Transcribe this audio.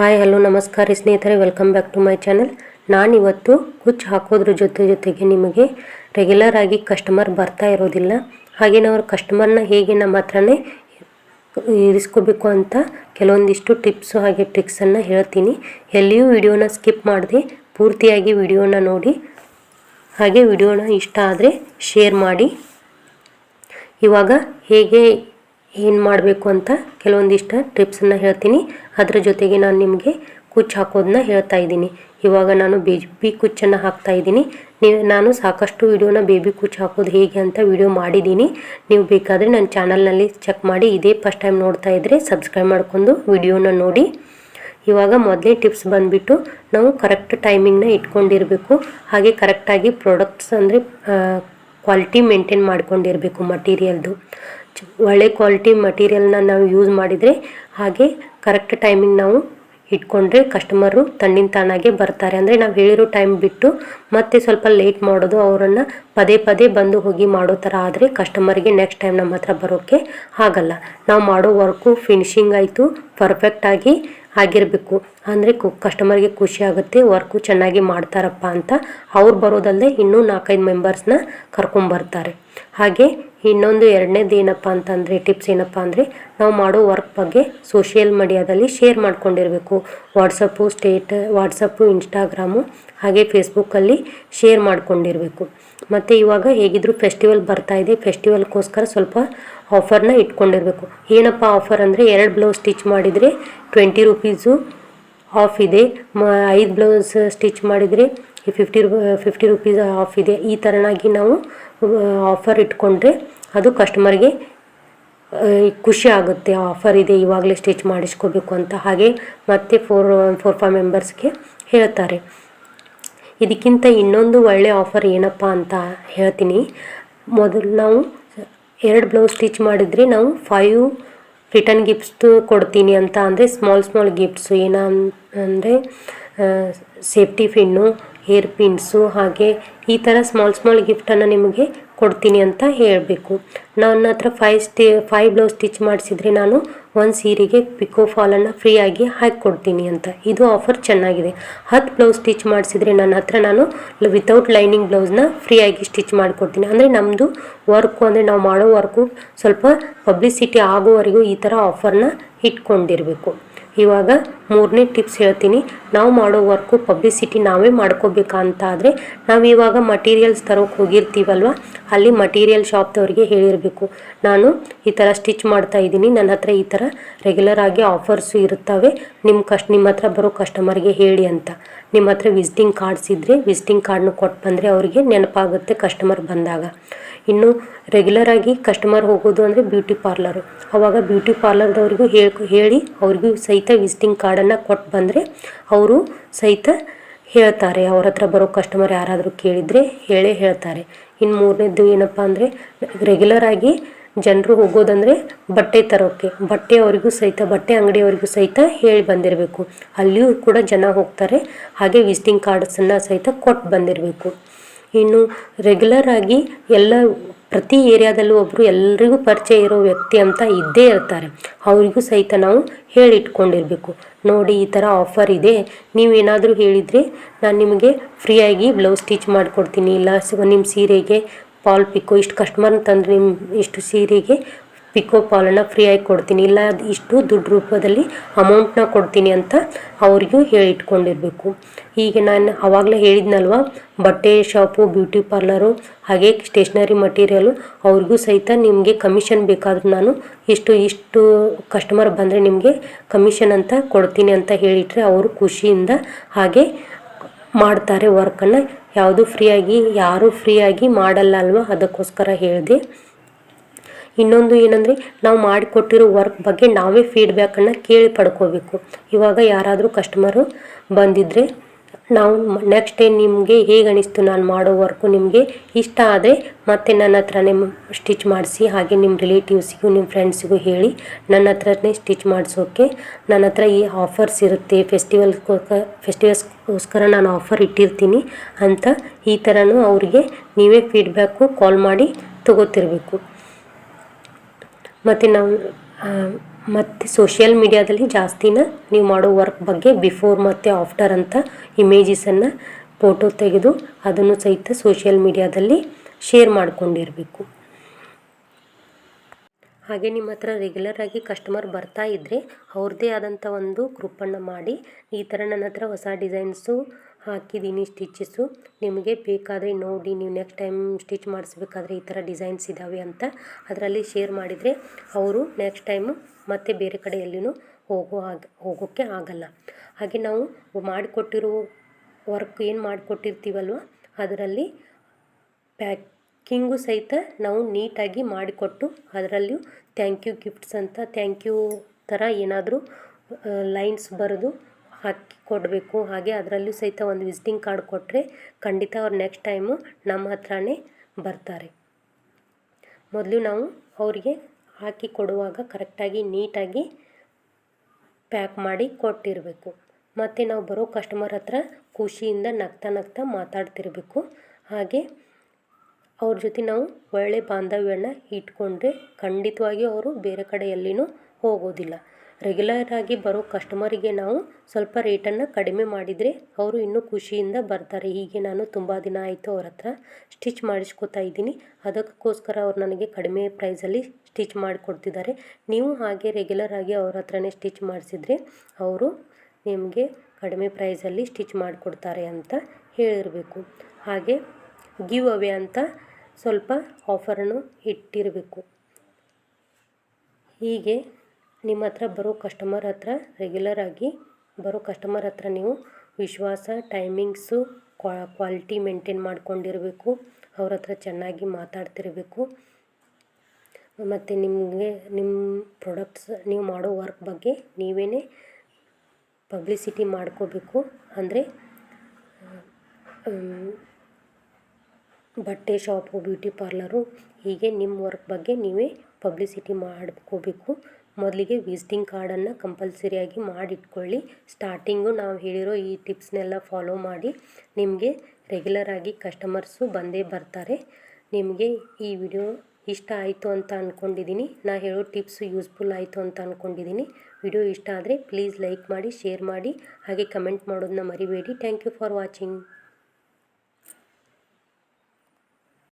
Hi, hello, ನಮಸ್ಕಾರ ಸ್ನೇಹಿತರೆ. Welcome back to my channel ನಾನಿವತ್ತು ಹುಚ್ಚು ಹಾಕೋದ್ರ ಜೊತೆ ಜೊತೆಗೆ ನಿಮಗೆ ರೆಗ್ಯುಲರ್ ಆಗಿ ಕಸ್ಟಮರ್ ಬರ್ತಾ ಇರೋದಿಲ್ಲ. ಹಾಗೆ ನಾವು ಕಸ್ಟಮರ್ನ ಹೇಗೆ ನಮ್ಮ ಹತ್ರನೇ ಇರಿಸ್ಕೋಬೇಕು ಅಂತ ಕೆಲವೊಂದಿಷ್ಟು ಟಿಪ್ಸು ಹಾಗೆ ಟ್ರಿಕ್ಸನ್ನು ಹೇಳ್ತೀನಿ. ಎಲ್ಲಿಯೂ ವಿಡಿಯೋನ ಸ್ಕಿಪ್ ಮಾಡದೆ, ಪೂರ್ತಿಯಾಗಿ ವಿಡಿಯೋನ ನೋಡಿ. ಹಾಗೆ ವಿಡಿಯೋನ ಇಷ್ಟ ಆದರೆ ಶೇರ್ ಮಾಡಿ. ಇವಾಗ ಹೇಗೆ ಏನು ಮಾಡಬೇಕು ಅಂತ ಕೆಲವೊಂದಿಷ್ಟು ಟಿಪ್ಸನ್ನು ಹೇಳ್ತೀನಿ. ಅದರ ಜೊತೆಗೆ ನಾನು ನಿಮಗೆ ಕುಚ್ಚು ಹಾಕೋದನ್ನ ಹೇಳ್ತಾ ಇದ್ದೀನಿ. ಇವಾಗ ನಾನು ಬೇಬಿ ಕುಚ್ಚನ್ನು ಹಾಕ್ತಾ ಇದ್ದೀನಿ. ನೀವು, ನಾನು ಸಾಕಷ್ಟು ವಿಡಿಯೋನ ಬೇಬಿ ಕುಚ್ಚು ಹಾಕೋದು ಹೇಗೆ ಅಂತ ವಿಡಿಯೋ ಮಾಡಿದ್ದೀನಿ. ನೀವು ಬೇಕಾದರೆ ನನ್ನ ಚಾನಲ್ನಲ್ಲಿ ಚೆಕ್ ಮಾಡಿ, ಇದೇ ಫಸ್ಟ್ ಟೈಮ್ ನೋಡ್ತಾ ಇದ್ದರೆ ಸಬ್ಸ್ಕ್ರೈಬ್ ಮಾಡ್ಕೊಂಡು ವಿಡಿಯೋನ ನೋಡಿ. ಇವಾಗ ಮೊದಲೇ ಟಿಪ್ಸ್ ಬಂದುಬಿಟ್ಟು ನಾವು ಕರೆಕ್ಟ್ ಟೈಮಿಂಗ್ನ ಇಟ್ಕೊಂಡಿರಬೇಕು. ಹಾಗೆ ಕರೆಕ್ಟಾಗಿ ಪ್ರಾಡಕ್ಟ್ಸ್ ಅಂದರೆ ಕ್ವಾಲಿಟಿ ಮೇಂಟೈನ್ ಮಾಡ್ಕೊಂಡಿರಬೇಕು ಮಟೀರಿಯಲ್ದು ಒಳ್ಳೆ ಕ್ವಾಲಿಟಿ ಮಟೀರಿಯಲ್ನ ನಾವು ಯೂಸ್ ಮಾಡಿದರೆ ಹಾಗೆ ಕರೆಕ್ಟ್ ಟೈಮಿಂಗ್ ನಾವು ಇಟ್ಕೊಂಡ್ರೆ ಕಸ್ಟಮರು ತಣ್ಣಿನ ತಾನಾಗೆ ಬರ್ತಾರೆ. ಅಂದರೆ ನಾವು ಹೇಳಿರೋ ಟೈಮ್ ಬಿಟ್ಟು ಮತ್ತೆ ಸ್ವಲ್ಪ ಲೇಟ್ ಮಾಡೋದು ಅವರನ್ನು ಪದೇ ಪದೇ ಬಂದು ಹೋಗಿ ಮಾಡೋ ಥರ ಆದರೆ ಕಸ್ಟಮರ್ಗೆ ನೆಕ್ಸ್ಟ್ ಟೈಮ್ ನಮ್ಮ ಹತ್ರ ಬರೋಕ್ಕೆ ಆಗಲ್ಲ. ನಾವು ಮಾಡೋ ವರ್ಕು ಫಿನಿಶಿಂಗ್ ಆಯಿತು ಪರ್ಫೆಕ್ಟಾಗಿ ಆಗಿರಬೇಕು. ಅಂದರೆ ಕು ಕಸ್ಟಮರ್ಗೆ ಖುಷಿ ಆಗುತ್ತೆ ವರ್ಕು ಚೆನ್ನಾಗಿ ಮಾಡ್ತಾರಪ್ಪ ಅಂತ. ಅವ್ರು ಬರೋದಲ್ಲದೆ ಇನ್ನೂ ನಾಲ್ಕೈದು ಮೆಂಬರ್ಸ್ನ ಕರ್ಕೊಂಬರ್ತಾರೆ ಹಾಗೆ ಇನ್ನೊಂದು ಎರಡನೇದು ಏನಪ್ಪ ಅಂತಂದರೆ ಟಿಪ್ಸ್ ಏನಪ್ಪ ಅಂದರೆ, ನಾವು ಮಾಡೋ ವರ್ಕ್ ಬಗ್ಗೆ ಸೋಷಿಯಲ್ ಮೀಡಿಯಾದಲ್ಲಿ ಶೇರ್ ಮಾಡ್ಕೊಂಡಿರಬೇಕು. ವಾಟ್ಸಪ್ಪು ಸ್ಟೇಟ್ ವಾಟ್ಸಪ್ಪು ಇನ್ಸ್ಟಾಗ್ರಾಮು ಹಾಗೆ ಫೇಸ್ಬುಕ್ಕಲ್ಲಿ ಶೇರ್ ಮಾಡ್ಕೊಂಡಿರಬೇಕು. ಮತ್ತು ಇವಾಗ ಹೇಗಿದ್ರು ಫೆಸ್ಟಿವಲ್ ಬರ್ತಾ ಇದೆ ಫೆಸ್ಟಿವಲ್ಗೋಸ್ಕರ ಸ್ವಲ್ಪ ಆಫರ್ನ ಇಟ್ಕೊಂಡಿರಬೇಕು. ಏನಪ್ಪ ಆಫರ್ ಅಂದರೆ, ಎರಡು ಬ್ಲೌಸ್ ಸ್ಟಿಚ್ ಮಾಡಿದರೆ ಟ್ವೆಂಟಿ ರುಪೀಸು ಆಫ್ ಇದೆ, ಮ, ಐದು ಬ್ಲೌಸ್ ಸ್ಟಿಚ್ ಮಾಡಿದರೆ ಫಿಫ್ಟಿ ರು ಫಿಫ್ಟಿ ರುಪೀಸ್ ಆಫ್ ಇದೆ. ಈ ಥರನಾಗಿ ನಾವು ಆಫರ್ ಇಟ್ಕೊಂಡ್ರೆ ಅದು ಕಸ್ಟಮರ್ಗೆ ಖುಷಿ ಆಗುತ್ತೆ. ಆಫರ್ ಇದೆ, ಇವಾಗಲೇ ಸ್ಟಿಚ್ ಮಾಡಿಸ್ಕೋಬೇಕು ಅಂತ. ಹಾಗೆ ಮತ್ತೆ ಫೋರ್ ಫೋರ್ ಫೈವ್ ಮೆಂಬರ್ಸ್ಗೆ ಹೇಳ್ತಾರೆ. ಇದಕ್ಕಿಂತ ಇನ್ನೊಂದು ಒಳ್ಳೆಯ ಆಫರ್ ಏನಪ್ಪ ಅಂತ ಹೇಳ್ತೀನಿ. ಮೊದಲು ನಾವು ಎರಡು ಬ್ಲೌಸ್ ಸ್ಟಿಚ್ ಮಾಡಿದರೆ ನಾವು ಫೈವ್ ರಿಟರ್ನ್ ಗಿಫ್ಟ್ಸ್ ಕೊಡ್ತೀನಿ ಅಂತ. ಅಂದರೆ ಸ್ಮಾಲ್ ಸ್ಮಾಲ್ ಗಿಫ್ಟ್ಸು ಏನ ಅಂದರೆ ಸೇಫ್ಟಿ ಪಿನ್ನು ಹೇರ್ ಪಿನ್ಸು ಹಾಗೆ ಈ ಥರ ಸ್ಮಾಲ್ ಸ್ಮಾಲ್ ಗಿಫ್ಟನ್ನು ನಿಮಗೆ ಕೊಡ್ತೀನಿ ಅಂತ ಹೇಳಬೇಕು. ನನ್ನ ಹತ್ರ ಫೈವ್ ಸ್ಟಿ ಫೈವ್ ಬ್ಲೌಸ್ ಸ್ಟಿಚ್ ಮಾಡಿಸಿದ್ರೆ ನಾನು ಒಂದು ಸೀರೆಗೆ ಪಿಕೋ ಫಾಲನ್ನು ಫ್ರೀಯಾಗಿ ಹಾಕಿ ಕೊಡ್ತೀನಿ ಅಂತ. ಇದು ಆಫರ್ ಚೆನ್ನಾಗಿದೆ. ಹತ್ತು ಬ್ಲೌಸ್ ಸ್ಟಿಚ್ ಮಾಡಿಸಿದ್ರೆ ನನ್ನ ಹತ್ರ ನಾನು ವಿತೌಟ್ ಲೈನಿಂಗ್ ಬ್ಲೌಸ್ನ ಫ್ರೀಯಾಗಿ ಸ್ಟಿಚ್ ಮಾಡಿಕೊಡ್ತೀನಿ. ಅಂದರೆ ನಮ್ಮದು ವರ್ಕು ಅಂದರೆ ನಾವು ಮಾಡೋ ವರ್ಕು ಸ್ವಲ್ಪ ಪಬ್ಲಿಸಿಟಿ ಆಗೋವರೆಗೂ ಈ ಥರ ಆಫರ್ನ ಇಟ್ಕೊಂಡಿರಬೇಕು. ಇವಾಗ ಮೂರನೇ ಟಿಪ್ಸ್ ಹೇಳ್ತೀನಿ. ನಾವು ಮಾಡೋ ವರ್ಕು ಪಬ್ಲಿಸಿಟಿ ನಾವೇ ಮಾಡ್ಕೋಬೇಕಂತ ಆದರೆ ನಾವು ಇವಾಗ ಮಟೀರಿಯಲ್ಸ್ ತರೋಕೆ ಹೋಗಿರ್ತೀವಲ್ವ? ಅಲ್ಲಿ ಮಟೀರಿಯಲ್ ಶಾಪ್ದವ್ರಿಗೆ ಹೇಳಿರಬೇಕು. ನಾನು ಈ ಥರ ಸ್ಟಿಚ್ ಮಾಡ್ತಾ ಇದ್ದೀನಿ. ನನ್ನ ಹತ್ರ ಈ ಥರ ರೆಗ್ಯುಲರ್ ಆಗಿ ಆಫರ್ಸು ಇರುತ್ತವೆ. ನಿಮ್ಮ ಕಷ್ಟ ನಿಮ್ಮ ಹತ್ರ ಬರೋ ಕಸ್ಟಮರ್ಗೆ ಹೇಳಿ ಅಂತ. ನಿಮ್ಮ ಹತ್ರ ವಿಸಿಟಿಂಗ್ ಕಾರ್ಡ್ಸ್ ಇದ್ದರೆ ವಿಸಿಟಿಂಗ್ ಕಾರ್ಡ್ನ ಕೊಟ್ಟು ಬಂದರೆ ಅವರಿಗೆ ನೆನಪಾಗುತ್ತೆ ಕಸ್ಟಮರ್ ಬಂದಾಗ. ಇನ್ನು ರೆಗ್ಯುಲರ್ ಆಗಿ ಕಸ್ಟಮರ್ ಹೋಗೋದು ಅಂದರೆ ಬ್ಯೂಟಿ ಪಾರ್ಲರು ಅವಾಗ ಬ್ಯೂಟಿ ಪಾರ್ಲರ್ದವ್ರಿಗೂ ಹೇಳಿ ಹೇಳಿ ಅವ್ರಿಗೂ ಸಹಿತ ವಿಸಿಟಿಂಗ್ ಕಾರ್ಡನ್ನು ಕೊಟ್ಟು ಬಂದರೆ ಅವರು ಸಹಿತ ಹೇಳ್ತಾರೆ. ಅವ್ರ ಹತ್ರ ಬರೋ ಕಸ್ಟಮರ್ ಯಾರಾದರೂ ಕೇಳಿದರೆ ಹೇಳೇ ಹೇಳ್ತಾರೆ. ಇನ್ನು ಮೂರನೇದು ಏನಪ್ಪ ಅಂದರೆ ರೆಗ್ಯುಲರ್ ಆಗಿ ಜನರು ಹೋಗೋದಂದರೆ ಬಟ್ಟೆ ತರೋಕ್ಕೆ ಬಟ್ಟೆ ಅವರಿಗೂ ಸಹಿತ, ಬಟ್ಟೆ ಅಂಗಡಿಯವರಿಗೂ ಸಹಿತ ಹೇಳಿ ಬಂದಿರಬೇಕು. ಅಲ್ಲಿಯೂ ಕೂಡ ಜನ ಹೋಗ್ತಾರೆ, ಹಾಗೆ ವಿಸಿಟಿಂಗ್ ಕಾರ್ಡ್ಸನ್ನು ಸಹಿತ ಕೊಟ್ಟು ಬಂದಿರಬೇಕು. ಇನ್ನು ರೆಗ್ಯುಲರ್ ಆಗಿ ಎಲ್ಲ, ಪ್ರತಿ ಏರಿಯಾದಲ್ಲೂ ಒಬ್ಬರು ಎಲ್ಲರಿಗೂ ಪರಿಚಯ ಇರೋ ವ್ಯಕ್ತಿ ಅಂತ ಇದ್ದೇ ಇರ್ತಾರೆ. ಅವರಿಗೂ ಸಹಿತ ನಾವು ಹೇಳಿಟ್ಕೊಂಡಿರಬೇಕು. ನೋಡಿ, ಈ ಥರ ಆಫರ್ ಇದೆ. ನೀವೇನಾದರೂ ಹೇಳಿದರೆ ನಾನು ನಿಮಗೆ ಫ್ರೀಯಾಗಿ ಬ್ಲೌಸ್ ಸ್ಟಿಚ್ ಮಾಡಿಕೊಡ್ತೀನಿ. ಇಲ್ಲ ನಿಮ್ಮ ಸೀರೆಗೆ ಪಾಲ್ ಪಿಕೋ ಇಷ್ಟು ಕಸ್ಟಮರ್ ತಂದರೆ ನಿಮ್ಮ ಇಷ್ಟು ಸೀರೆಗೆ ಪಿಕೋ ಪಾಲನ್ನು ಫ್ರೀಯಾಗಿ ಕೊಡ್ತೀನಿ. ಇಲ್ಲ ಇಷ್ಟು ದುಡ್ಡು ರೂಪದಲ್ಲಿ ಅಮೌಂಟ್ನ ಕೊಡ್ತೀನಿ ಅಂತ ಅವ್ರಿಗೂ ಹೇಳಿಟ್ಕೊಂಡಿರಬೇಕು. ಈಗ ನಾನು ಆವಾಗಲೇ ಹೇಳಿದ್ನಲ್ವ, ಬಟ್ಟೆ ಶಾಪು, ಬ್ಯೂಟಿ ಪಾರ್ಲರು, ಹಾಗೆ ಸ್ಟೇಷ್ನರಿ ಮಟೀರಿಯಲು ಅವ್ರಿಗೂ ಸಹಿತ ನಿಮಗೆ ಕಮಿಷನ್ ಬೇಕಾದರೂ ನಾನು ಇಷ್ಟು ಇಷ್ಟು ಕಸ್ಟಮರ್ ಬಂದರೆ ನಿಮಗೆ ಕಮಿಷನ್ ಅಂತ ಕೊಡ್ತೀನಿ ಅಂತ ಹೇಳಿಟ್ರೆ ಅವರು ಖುಷಿಯಿಂದ ಹಾಗೆ ಮಾಡ್ತಾರೆ ವರ್ಕನ್ನು. ಯಾವುದು ಫ್ರೀಯಾಗಿ, ಯಾರೂ ಫ್ರೀಯಾಗಿ ಮಾಡಲ್ಲ ಅಲ್ವಾ? ಅದಕ್ಕೋಸ್ಕರ ಹೇಳಿದೆ. ಇನ್ನೊಂದು ಏನಂದರೆ, ನಾವು ಮಾಡಿಕೊಟ್ಟಿರೋ ವರ್ಕ್ ಬಗ್ಗೆ ನಾವೇ ಫೀಡ್ಬ್ಯಾಕನ್ನು ಕೇಳಿ ಪಡ್ಕೋಬೇಕು. ಇವಾಗ ಯಾರಾದರೂ ಕಸ್ಟಮರು ಬಂದಿದ್ದರೆ ನಾವು ನೆಕ್ಸ್ಟ್ ಡೇ ನಿಮಗೆ ಹೇಗೆ ಅನಿಸ್ತು ನಾನು ಮಾಡೋ ವರ್ಕು ನಿಮಗೆ ಇಷ್ಟ ಆದರೆ ಮತ್ತೆ ನನ್ನ ಹತ್ರನೇ ಸ್ಟಿಚ್ ಮಾಡಿಸಿ, ಹಾಗೆ ನಿಮ್ಮ ರಿಲೇಟಿವ್ಸಿಗೂ ನಿಮ್ಮ ಫ್ರೆಂಡ್ಸಿಗೂ ಹೇಳಿ ನನ್ನ ಹತ್ರನೇ ಸ್ಟಿಚ್ ಮಾಡಿಸೋಕ್ಕೆ ನನ್ನ ಹತ್ರ ಈ ಆಫರ್ಸ್ ಇರುತ್ತೆ ಫೆಸ್ಟಿವಲ್ಸ್ಗೋಸ್ಕರ ಫೆಸ್ಟಿವಲ್ಸ್ಗೋಸ್ಕರ ನಾನು ಆಫರ್ ಇಟ್ಟಿರ್ತೀನಿ ಅಂತ ಈ ಥರನೂ ಅವರಿಗೆ ನೀವೇ ಫೀಡ್ಬ್ಯಾಕು ಕಾಲ್ ಮಾಡಿ ತಗೋತಿರ್ಬೇಕು. ಮತ್ತು ನಾವು ಮತ್ತು ಸೋಷಿಯಲ್ ಮೀಡಿಯಾದಲ್ಲಿ ಜಾಸ್ತಿನ ನೀವು ಮಾಡೋ ವರ್ಕ್ ಬಗ್ಗೆ ಬಿಫೋರ್ ಮತ್ತು ಆಫ್ಟರ್ ಅಂತ ಇಮೇಜಸನ್ನು ಫೋಟೋ ತೆಗೆದು ಅದನ್ನು ಸಹಿತ ಸೋಷಿಯಲ್ ಮೀಡಿಯಾದಲ್ಲಿ ಶೇರ್ ಮಾಡ್ಕೊಂಡಿರಬೇಕು. ಹಾಗೆ ನಿಮ್ಮ ಹತ್ರ ರೆಗ್ಯುಲರಾಗಿ ಕಸ್ಟಮರ್ ಬರ್ತಾ ಇದ್ದರೆ ಅವ್ರದ್ದೇ ಆದಂಥ ಒಂದು ಗ್ರೂಪನ್ನು ಮಾಡಿ, ಈ ಥರ ನನ್ನ ಹತ್ರ ಹೊಸ ಡಿಸೈನ್ಸು ಹಾಕಿದ್ದೀನಿ ಸ್ಟಿಚಸ್ಸು ನಿಮಗೆ ಬೇಕಾದರೆ ನೋಡಿ, ನೀವು ನೆಕ್ಸ್ಟ್ ಟೈಮ್ ಸ್ಟಿಚ್ ಮಾಡಿಸ್ಬೇಕಾದ್ರೆ ಈ ಥರ ಡಿಸೈನ್ಸ್ ಇದ್ದಾವೆ ಅಂತ ಅದರಲ್ಲಿ ಶೇರ್ ಮಾಡಿದರೆ ಅವರು ನೆಕ್ಸ್ಟ್ ಟೈಮು ಮತ್ತೆ ಬೇರೆ ಕಡೆ ಎಲ್ಲಿನೂ ಹೋಗೋ ಆಗ ಹೋಗೋಕ್ಕೆ ಆಗಲ್ಲ. ಹಾಗೆ ನಾವು ಮಾಡಿಕೊಟ್ಟಿರೋ ವರ್ಕ್ ಏನು ಮಾಡಿಕೊಟ್ಟಿರ್ತೀವಲ್ವ? ಅದರಲ್ಲಿ ಪ್ಯಾಕಿಂಗು ಸಹಿತ ನಾವು ನೀಟಾಗಿ ಮಾಡಿಕೊಟ್ಟು ಅದರಲ್ಲಿಯೂ ಥ್ಯಾಂಕ್ ಯು ಗಿಫ್ಟ್ಸ್ ಅಂತ ಥ್ಯಾಂಕ್ ಯು ಥರ ಏನಾದರೂ ಲೈನ್ಸ್ ಬರೆದು ಹಾಕಿ ಕೊಡಬೇಕು. ಹಾಗೆ ಅದರಲ್ಲೂ ಸಹಿತ ಒಂದು ವಿಸಿಟಿಂಗ್ ಕಾರ್ಡ್ ಕೊಟ್ಟರೆ ಖಂಡಿತ ಅವ್ರು ನೆಕ್ಸ್ಟ್ ಟೈಮು ನಮ್ಮ ಹತ್ರನೇ ಬರ್ತಾರೆ. ಮೊದಲು ನಾವು ಅವರಿಗೆ ಹಾಕಿ ಕೊಡುವಾಗ ಕರೆಕ್ಟಾಗಿ ನೀಟಾಗಿ ಪ್ಯಾಕ್ ಮಾಡಿ ಕೊಟ್ಟಿರಬೇಕು. ಮತ್ತು ನಾವು ಬರೋ ಕಸ್ಟಮರ್ ಹತ್ರ ಖುಷಿಯಿಂದ ನಗ್ತಾ ನಗ್ತಾ ಮಾತಾಡ್ತಿರಬೇಕು. ಹಾಗೆ ಅವ್ರ ಜೊತೆ ನಾವು ಒಳ್ಳೆ ಬಾಂಧವ್ಯನ ಇಟ್ಕೊಂಡ್ರೆ ಖಂಡಿತವಾಗಿ ಅವರು ಬೇರೆ ಕಡೆ ಎಲ್ಲಿನೂ ಹೋಗೋದಿಲ್ಲ. ರೆಗ್ಯುಲರ್ ಆಗಿ ಬರೋ ಕಸ್ಟಮರಿಗೆ ನಾವು ಸ್ವಲ್ಪ ರೇಟನ್ನು ಕಡಿಮೆ ಮಾಡಿದರೆ ಅವರು ಇನ್ನೂ ಖುಷಿಯಿಂದ ಬರ್ತಾರೆ. ಹೀಗೆ ನಾನು ತುಂಬ ದಿನ ಆಯಿತು ಅವ್ರ ಹತ್ರ ಸ್ಟಿಚ್ ಮಾಡಿಸ್ಕೊತಾ ಇದ್ದೀನಿ. ಅದಕ್ಕೋಸ್ಕರ ಅವ್ರು ನನಗೆ ಕಡಿಮೆ ಪ್ರೈಸಲ್ಲಿ ಸ್ಟಿಚ್ ಮಾಡಿಕೊಡ್ತಿದ್ದಾರೆ. ನೀವು ಹಾಗೆ ರೆಗ್ಯುಲರ್ ಆಗಿ ಅವ್ರ ಹತ್ರನೇ ಸ್ಟಿಚ್ ಮಾಡಿಸಿದ್ರೆ ಅವರು ನಿಮಗೆ ಕಡಿಮೆ ಪ್ರೈಸಲ್ಲಿ ಸ್ಟಿಚ್ ಮಾಡಿಕೊಡ್ತಾರೆ ಅಂತ ಹೇಳಿರಬೇಕು. ಹಾಗೆ ಗಿವ್ ಅವೇ ಅಂತ ಸ್ವಲ್ಪ ಆಫರನ್ನು ಇಟ್ಟಿರಬೇಕು. ಹೀಗೆ ನಿಮ್ಮ ಹತ್ರ ಬರೋ ಕಸ್ಟಮರ್ ಹತ್ರ ರೆಗ್ಯುಲರ್ ಆಗಿ ಬರೋ ಕಸ್ಟಮರ್ ಹತ್ರ ನೀವು ವಿಶ್ವಾಸ ಟೈಮಿಂಗ್ಸು ಕ್ವಾಲಿಟಿ ಮೇಂಟೈನ್ ಮಾಡ್ಕೊಂಡಿರಬೇಕು. ಅವ್ರ ಹತ್ರ ಚೆನ್ನಾಗಿ ಮಾತಾಡ್ತಿರಬೇಕು. ಮತ್ತು ನಿಮಗೆ ನಿಮ್ಮ ಪ್ರಾಡಕ್ಟ್ಸ್ ನೀವು ಮಾಡೋ ವರ್ಕ್ ಬಗ್ಗೆ ನೀವೇ ಪಬ್ಲಿಸಿಟಿ ಮಾಡ್ಕೋಬೇಕು. ಅಂದರೆ ಬಟ್ಟೆ ಶಾಪು, ಬ್ಯೂಟಿ ಪಾರ್ಲರು, ಹೀಗೆ ನಿಮ್ಮ ವರ್ಕ್ ಬಗ್ಗೆ ನೀವೇ ಪಬ್ಲಿಸಿಟಿ ಮಾಡ್ಕೋಬೇಕು. ಮೊದಲಿಗೆ ವಿಸಿಟಿಂಗ್ ಕಾರ್ಡನ್ನು ಕಂಪಲ್ಸರಿಯಾಗಿ ಮಾಡಿಟ್ಕೊಳ್ಳಿ. ಸ್ಟಾರ್ಟಿಂಗು ನಾವು ಹೇಳಿರೋ ಈ ಟಿಪ್ಸ್ನೆಲ್ಲ ಫಾಲೋ ಮಾಡಿ. ನಿಮಗೆ ರೆಗ್ಯುಲರ್ ಆಗಿ ಕಸ್ಟಮರ್ಸು ಬಂದೇ ಬರ್ತಾರೆ. ನಿಮಗೆ ಈ ವಿಡಿಯೋ ಇಷ್ಟ ಆಯಿತು ಅಂತ ಅಂದ್ಕೊಂಡಿದ್ದೀನಿ ನಾ ಹೇಳೋ ಟಿಪ್ಸು ಯೂಸ್ಫುಲ್ ಆಯಿತು ಅಂತ ಅಂದ್ಕೊಂಡಿದ್ದೀನಿ ವಿಡಿಯೋ ಇಷ್ಟ ಆದರೆ ಪ್ಲೀಸ್ ಲೈಕ್ ಮಾಡಿ, ಶೇರ್ ಮಾಡಿ. ಹಾಗೆ ಕಮೆಂಟ್ ಮಾಡೋದನ್ನ ಮರಿಬೇಡಿ. Thank you for watching.